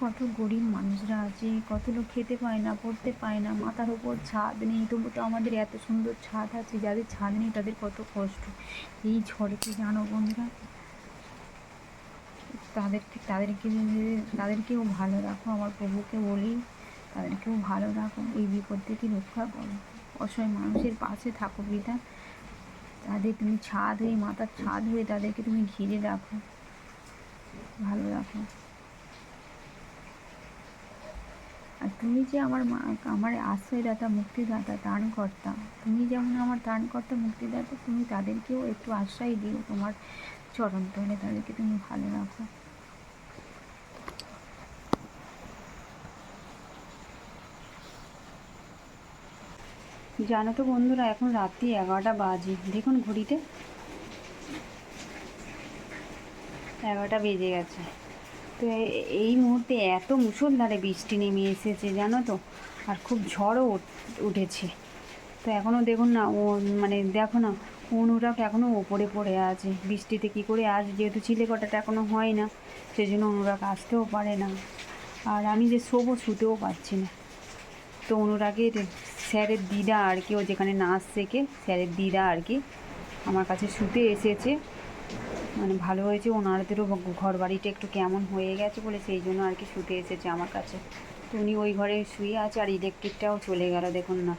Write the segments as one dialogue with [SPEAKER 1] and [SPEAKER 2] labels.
[SPEAKER 1] কত গরিব মানুষরা আছে, কত লোক খেতে পায় না, পড়তে পায় না, মাথার উপর ছাদ নেই। তবু তো আমাদের এত সুন্দর ছাদ আছে, যাদের ছাদ নেই তাদের কত কষ্ট। এই ঝড়েতে জানো বন্ধুরা তাদেরকে তাদেরকে তাদেরকেও ভালো রাখো, আমার প্রভুকে বলি, তাদেরকেও ভালো রাখো। এই বিপদ থেকে রক্ষা করো। অসহায় মানুষের পাশে থাকো পিতা। তাদের তুমি ছাদ হয়ে, মাথার ছাদ হয়ে তাদেরকে তুমি ঘিরে রাখো। ভালো রাখো। আর তুমি যে আমার আমার আশ্রয়দাতা, মুক্তিদাতা ত্রাণকর্তা তুমি যেমন আমার ত্রাণকর্তা মুক্তিদাতা, তুমি তাদেরকেও একটু আশ্রয় দিও তোমার চরণ তলে তাদেরকে তুমি ভালো রাখো। জানো তো বন্ধুরা, এখন রাত্রি এগারোটা বাজে। দেখুন ঘড়িতে। এগারোটা বেজে গেছে। তো এই মুহূর্তে এত মুষলধারে বৃষ্টি নেমে এসেছে, জানো তো? আর খুব ঝড়ও উঠেছে। তো এখনও দেখুন না, ও মানে দেখো না অনুরাগ এখনও ওপরে পড়ে আছে। বৃষ্টিতে কী করে আস যেহেতু চিলে কটাটা এখনও হয় না সেই জন্য অনুরাগ আসতেও পারে না। আর আমি যে শোবো, শুতেও পারছি না। তো অনুরাগের স্যারের দিদা আর কি, ও যেখানে নাচ শেখে, স্যারের দিদা আর কি, আমার কাছে শুতে এসেছে। মানে ভালো হয়েছে, ওনাদেরও ঘর বাড়িটা একটু কেমন হয়ে গেছে বলে সেই জন্য আর কি শুতে এসেছে আমার কাছে। তো উনি ওই ঘরে শুয়ে আছে আর ইলেকট্রিকটাও চলে গেল, দেখুন না।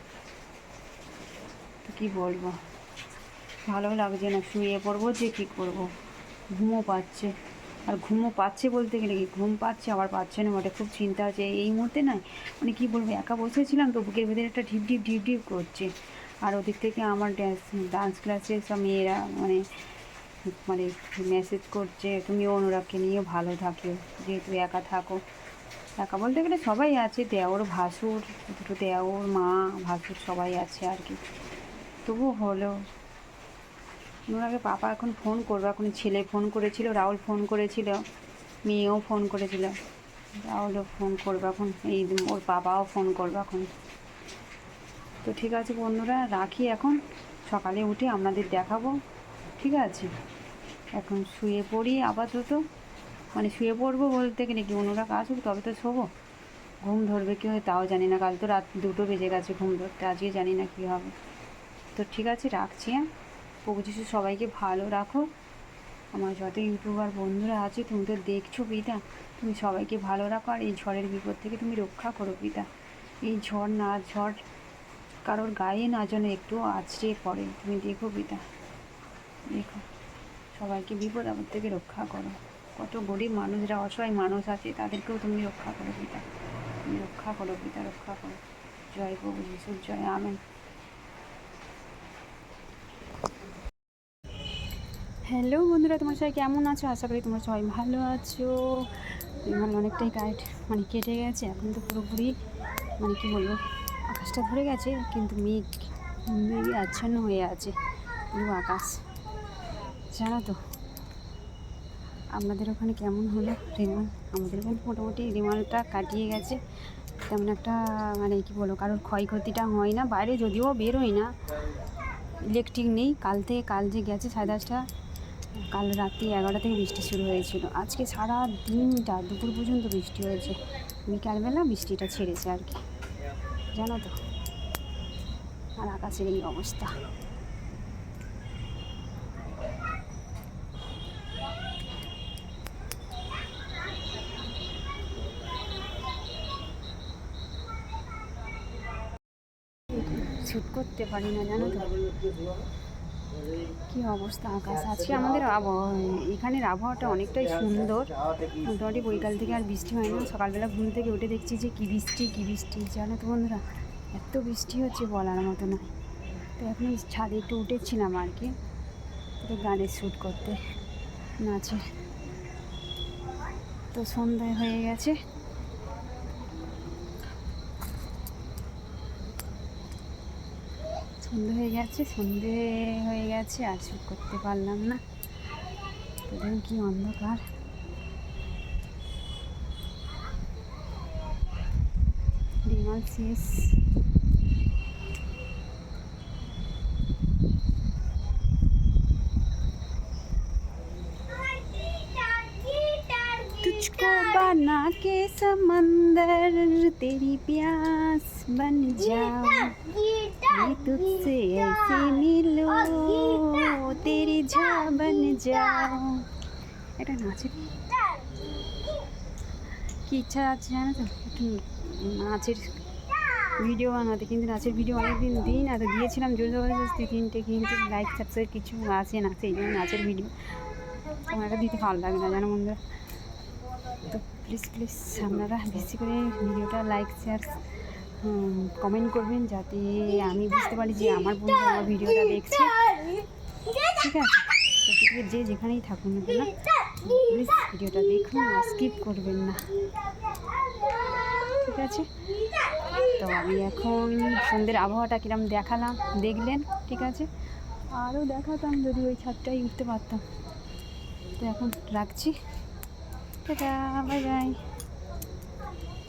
[SPEAKER 1] তো কী বলব? ভালো লাগছে না, শুয়ে পড়ব যে কী করব? ঘুমও পাচ্ছে। আর ঘুমও পাচ্ছে বলতে গেলে কি? ঘুম পাচ্ছে, আবার পাচ্ছে না ওটা খুব চিন্তা আছে। এই মুহূর্তে না মানে কী বলব, একা বসেছিলাম তো বুকের ভেতরে একটা ঢিপ ঢিপ ঢিপ ঢিপ করছে। আর ওদিক থেকে আমার ড্যান্স ডান্স ক্লাসের সব মেয়েরা মানে মানে মেসেজ করছে, তুমি অনুরাগকে নিয়ে ভালো থাকিও যেহেতু একা থাকো। একা বলতে গেলে সবাই আছে, দেওর, ভাসুর, দুটো দেওর, মা, ভাসুর সবাই আছে আর কি। তবু হলো। অনুরাগে পাপা এখন ফোন করবে, এখন ছেলে ফোন করেছিল, রাহুল ফোন করেছিল, মেয়েও ফোন করেছিল। রাহুলও ফোন করবে এখন, এই ওর বাবাও ফোন করবে এখন। তো ঠিক আছে বন্ধুরা, রাখি এখন। সকালে উঠে আপনাদের দেখাবো। ঠিক আছে। এখন শুয়ে পড়ি আপাতত। মানে শুয়ে পড়ব বলতে গেলে কি অন্যরা কাজ হোক, তবে তো শোবো। ঘুম ধরবে কি হয় তাও জানি না, কাল তো রাত দুটো বেজে গেছে ঘুম ধরতে, আজকে জানি না কী হবে। তো ঠিক আছে, রাখছি হ্যাঁ? প্রভু সবাইকে ভালো রাখো। আমার যত ইউটিউবার বন্ধুরা আছে, তুমি তো দেখছ পিতা, তুমি সবাইকে ভালো রাখো। আর এই ঝড়ের বিপদ থেকে তুমি রক্ষা করো পিতা। এই ঝড় না, ঝড় কারোর গায়ে না যেন একটু আছড়ে পড়ে, তুমি দেখো পিতা। দেখো, সবাইকে বিপদ আপদ থেকে রক্ষা করো। কত গরিব মানুষরা, অসহায় মানুষ আছে, তাদেরকেও তুমি রক্ষা করো পিতা। তুমি রক্ষা করো পিতা, রক্ষা করো। জয় প্রভু যিশুর জয়, আমেন। হ্যালো বন্ধুরা, তোমার সবাই কেমন আছো? আশা করি তোমরা সবাই ভালো আছো। মানে অনেকটাই কারেন্ট মানে কেটে গেছে, এখন তো পুরোপুরি মানে কি বলব, আকাশটা ধরে গেছে, কিন্তু মেঘ, মেঘে আচ্ছন্ন হয়ে আছে, পুরো আকাশ। জানো তো আপনাদের ওখানে কেমন হলো রেমাল? আমাদের ওখানে মোটামুটি রেমালটা কাটিয়ে গেছে। তেমন একটা মানে কি বলো কারোর ক্ষয়ক্ষতিটা হয় না। বাইরে যদিও বেরোয় না ইলেকট্রিক নেই। কাল থেকে কাল যে গেছে সাড়ে দশটা, কাল রাত্রি এগারোটা থেকে বৃষ্টি শুরু হয়েছিল। আজকে সারা দিনটা, দুপুর পর্যন্ত বৃষ্টি হয়েছে। বিকালবেলা বৃষ্টিটা ছেড়েছে আর কি। জানো তো, আর আকাশের এই অবস্থা। শ্যুট করতে পারি না, জানো তো। কি অবস্থা আকাশ? আজকে আমাদের আবহাওয়া, এখানের আবহাওয়াটা অনেকটাই সুন্দর। মোটামুটি বৈকাল থেকে আর বৃষ্টি হয় না। সকালবেলা ঘুম থেকে উঠে দেখছি যে কী বৃষ্টি কী বৃষ্টি। জানো তো বন্ধুরা, এত বৃষ্টি হচ্ছে বলার মতো নয়। তো এখন ছাদে একটু উঠেছিলাম আর কি একটু গানের শ্যুট করতে। নাচে। তো সন্ধ্যায় হয়ে গেছে। সন্ধে হয়ে গেছে সন্ধে হয়ে গেছে আর শ্যুট করতে পারলাম না তো দেখুন কি অন্ধকার বিমাল শেষ তুচ मुझको बना के समंदर तेरी प्यास बन जाओ मैं तुझसे ऐसे मिलो तेरी झा बन जाओ এটা নাচের কি ইচ্ছা আছে জানো তো একটু নাচের ভিডিও বানাতে কিন্তু নাচের ভিডিও অনেকদিন দিই না তো দিয়েছিলাম জোর জবরদস্তি তিনটে কিন্তু লাইক সাবস্ক্রাইব কিছু আসে না সেই জন্য নাচের ভিডিও আমার এটা দিতে ভালো লাগে না জানো বন্ধুরা তো প্লিজ প্লিজ আপনারা বেশি করে ভিডিওটা লাইক শেয়ার কমেন্ট করবেন যাতে আমি বুঝতে পারি যে আমার বন্ধু আমার ভিডিওটা দেখছে। ঠিক আছে? যে যেখানেই থাকুন না কেন প্লিজ ভিডিওটা দেখুন, আর স্কিপ করবেন না। ঠিক আছে? তো আমি এখন সন্ধ্যের আবহাওয়াটা কিরম দেখালাম, দেখলেন, ঠিক আছে? আরও দেখাতাম যদি ওই ছাদটাই উঠতে পারতাম। তো এখন রাখছি।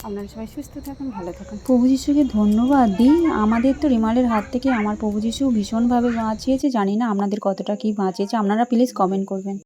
[SPEAKER 1] আপনারা সবাই সুস্থ থাকুন, ভালো থাকুন।
[SPEAKER 2] প্রভু যিশুকে ধন্যবাদ দিই। আমাদের তো রিমালের হাত থেকে আমার প্রভু যিশু ভীষণভাবে বাঁচিয়েছে। জানি না আপনাদের কতটা কি বাঁচিয়েছে। আপনারা প্লিজ কমেন্ট করবেন।